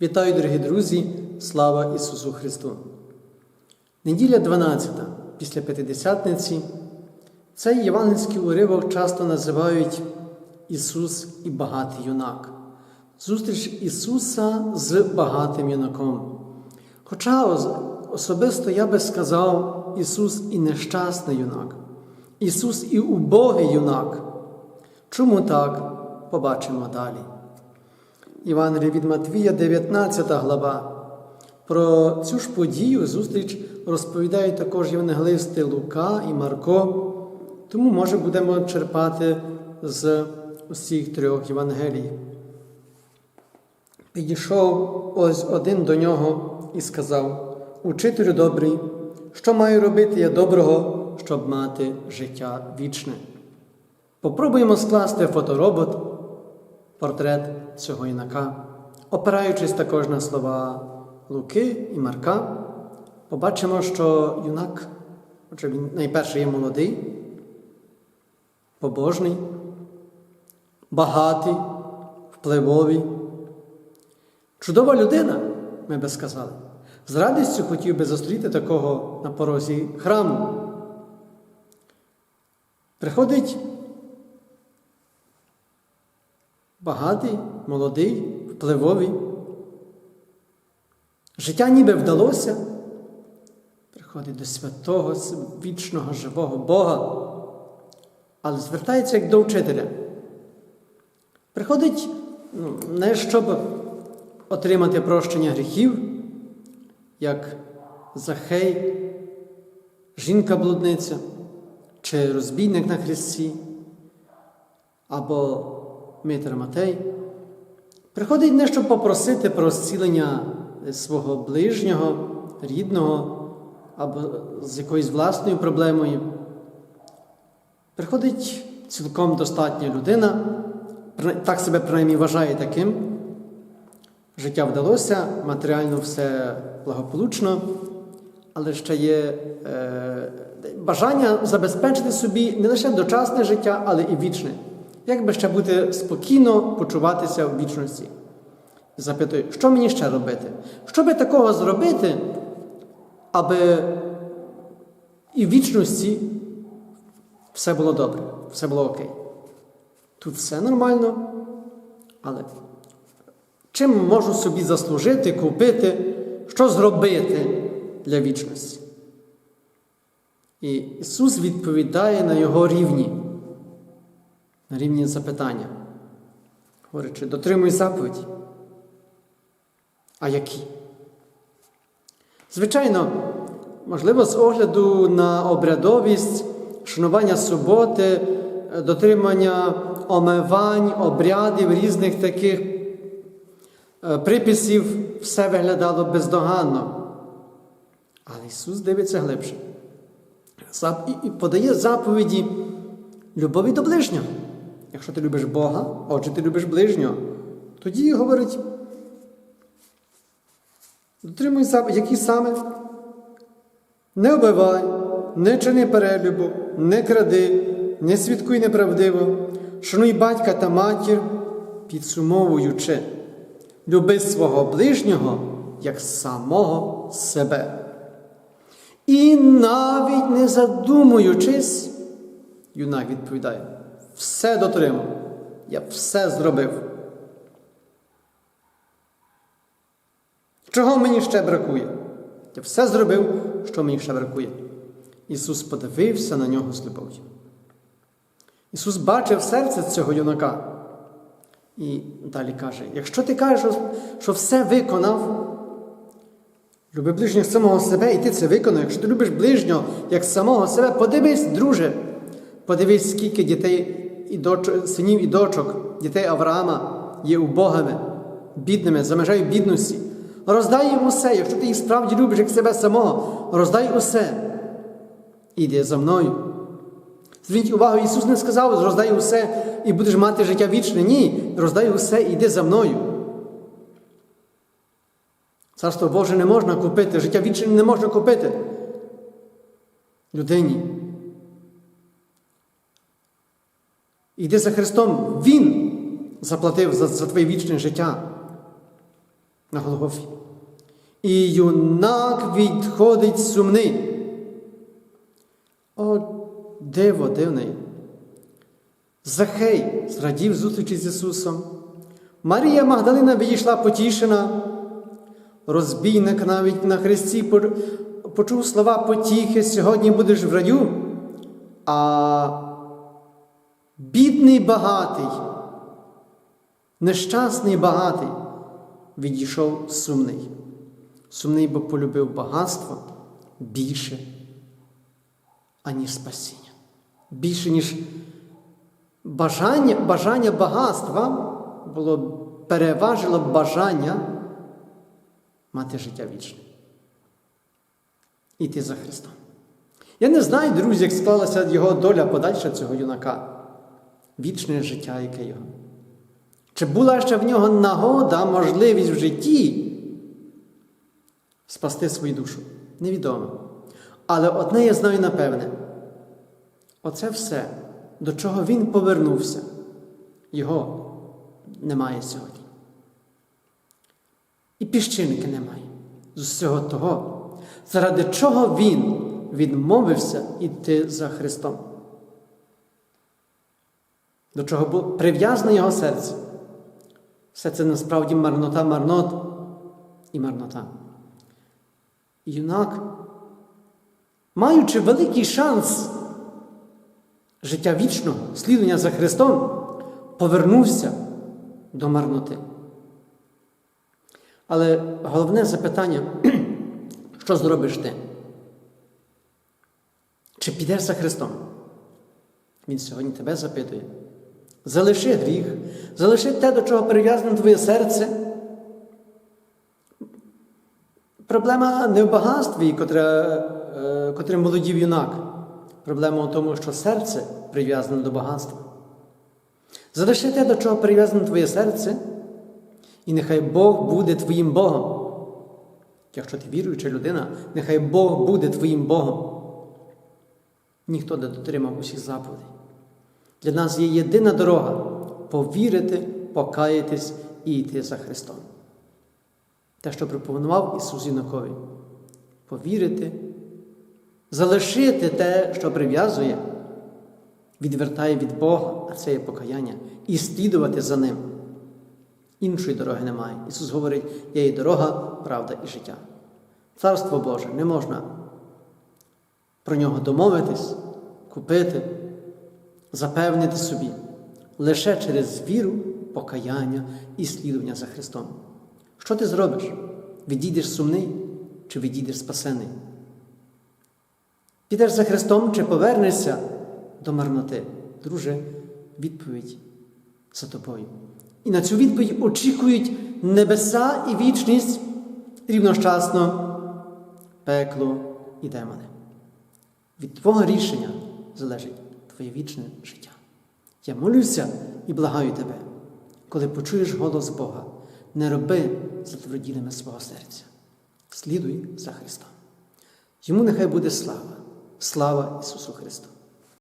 Вітаю, дорогі друзі! Слава Ісусу Христу! Неділя 12 після П'ятидесятниці. Цей євангельський уривок часто називають Ісус і багатий юнак. Зустріч Ісуса з багатим юнаком. Хоча особисто я би сказав Ісус і нещасний юнак, Ісус і убогий юнак. Чому так? Побачимо далі. Євангелія від Матвія, 19 глава. Про цю ж подію зустріч розповідають також євангелисти Лука і Марко, тому, може, будемо черпати з усіх трьох Євангелій. Підійшов ось один до нього і сказав: Учителю добрий, що маю робити я доброго, щоб мати життя вічне. Попробуємо скласти фоторобот, портрет цього юнака, опираючись також на слова Луки і Марка, побачимо, що юнак, отже, він найперше є молодий, побожний, багатий, впливовий. Чудова людина, ми би сказали. З радістю хотів би зустріти такого на порозі храму. Приходить багатий, молодий, впливовий. Життя ніби вдалося, приходить до святого, вічного, живого Бога, але звертається як до вчителя. Приходить ну, не щоб отримати прощення гріхів, як Захей, жінка-блудниця чи розбійник на хресті, або Митер Матей. Приходить не щоб попросити про зцілення свого ближнього, рідного або з якоюсь власною проблемою. Приходить цілком достатня людина, так себе принаймні вважає таким. Життя вдалося, матеріально все благополучно, але ще є е, бажання забезпечити собі не лише дочасне життя, але і вічне. Як би ще бути спокійно почуватися в вічності? Запитую, що мені ще робити? Що би такого зробити, аби і в вічності все було добре, все було окей. Тут все нормально, але чим можу собі заслужити, купити, що зробити для вічності? І Ісус відповідає на його рівні, на рівні запитання. Говорячи, дотримуй заповіді. А які? Звичайно, можливо, з огляду на обрядовість, шанування суботи, дотримання омивань, обрядів, різних таких приписів, все виглядало бездоганно. Але Ісус дивиться глибше і подає заповіді любові до ближнього. Якщо ти любиш Бога, отже, ти любиш ближнього, тоді говорить. Дотримуй заповіді, які саме не обивай, не чини перелюбу, не кради, не свідкуй неправдиво, шануй батька та матір, підсумовуючи, люби свого ближнього як самого себе. І навіть не задумуючись, юнак відповідає, все дотримав, я все зробив. Чого мені ще бракує? Я все зробив, що мені ще бракує. Ісус подивився на нього з любов'ю. Ісус бачив серце цього юнака. І далі каже: якщо ти кажеш, що все виконав, люби ближнього самого себе, і ти це виконав, якщо ти любиш ближнього як самого себе, подивись, друже, подивись, скільки дітей і доч... синів і дочок, дітей Авраама є убогими, бідними, за межею бідності. Роздай їм усе, якщо ти їх справді любиш як себе самого, роздай усе. Іди за мною. Зверніть увагу, Ісус не сказав, роздай усе і будеш мати життя вічне. Ні, роздай усе і йди за мною. Царство Боже не можна купити, життя вічне не можна купити людині. Іди за Христом, Він заплатив за, за твоє вічне життя. на Голгофі. І юнак відходить сумний. О, диво дивний. Захей зрадів зустрічі з Ісусом. Марія Магдалина відійшла потішена. Розбійник навіть на хресті почув слова потіхи, сьогодні будеш в раю. А бідний багатий, нещасний багатий відійшов сумний. Сумний, бо полюбив багатство більше, аніж спасіння. Більше, ніж бажання, бажання багатства було переважило бажання мати життя вічне. Іти за Христом. Я не знаю, друзі, як склалася його доля подальша цього юнака. Вічне життя, яке його. Чи була ще в нього нагода, можливість в житті спасти свою душу? Невідомо. Але одне я знаю напевне: оце все, до чого він повернувся, його немає сьогодні. І піщинки немає з усього того, заради чого він відмовився йти за Христом. До чого було прив'язане його серце. Все це насправді марнота, марнот і марнота. Юнак, маючи великий шанс життя вічного, слідування за Христом, повернувся до марноти. Але головне запитання, що зробиш ти? Чи підеш за Христом? Він сьогодні тебе запитує. Залиши гріх, залиши те, до чого прив'язане твоє серце. Проблема не в багатстві, котре, е, котрим володів юнак. Проблема в тому, що серце прив'язане до багатства. Залиши те, до чого прив'язане твоє серце, і нехай Бог буде твоїм Богом. Якщо ти віруюча людина, нехай Бог буде твоїм Богом. Ніхто не дотримав усіх заповідей. Для нас є єдина дорога повірити, покаятись і йти за Христом. Те, що пропонував Ісус Юнакові. Повірити, залишити те, що прив'язує, відвертає від Бога, а це є покаяння, і слідувати за Ним. Іншої дороги немає. Ісус говорить, я є дорога, правда і життя. Царство Боже не можна про нього домовитись, купити, запевнити собі лише через віру, покаяння і слідування за Христом. Що ти зробиш? Відійдеш сумний чи відійдеш спасений? Підеш за Христом чи повернешся до марноти? Друже, відповідь за тобою. І на цю відповідь очікують небеса і вічність рівнощасно пекло і демони. Від твого рішення залежить твоє вічне життя. Я молюся і благаю тебе, коли почуєш голос Бога, не роби затверділими свого серця. Слідуй за Христом. Йому нехай буде слава, слава Ісусу Христу.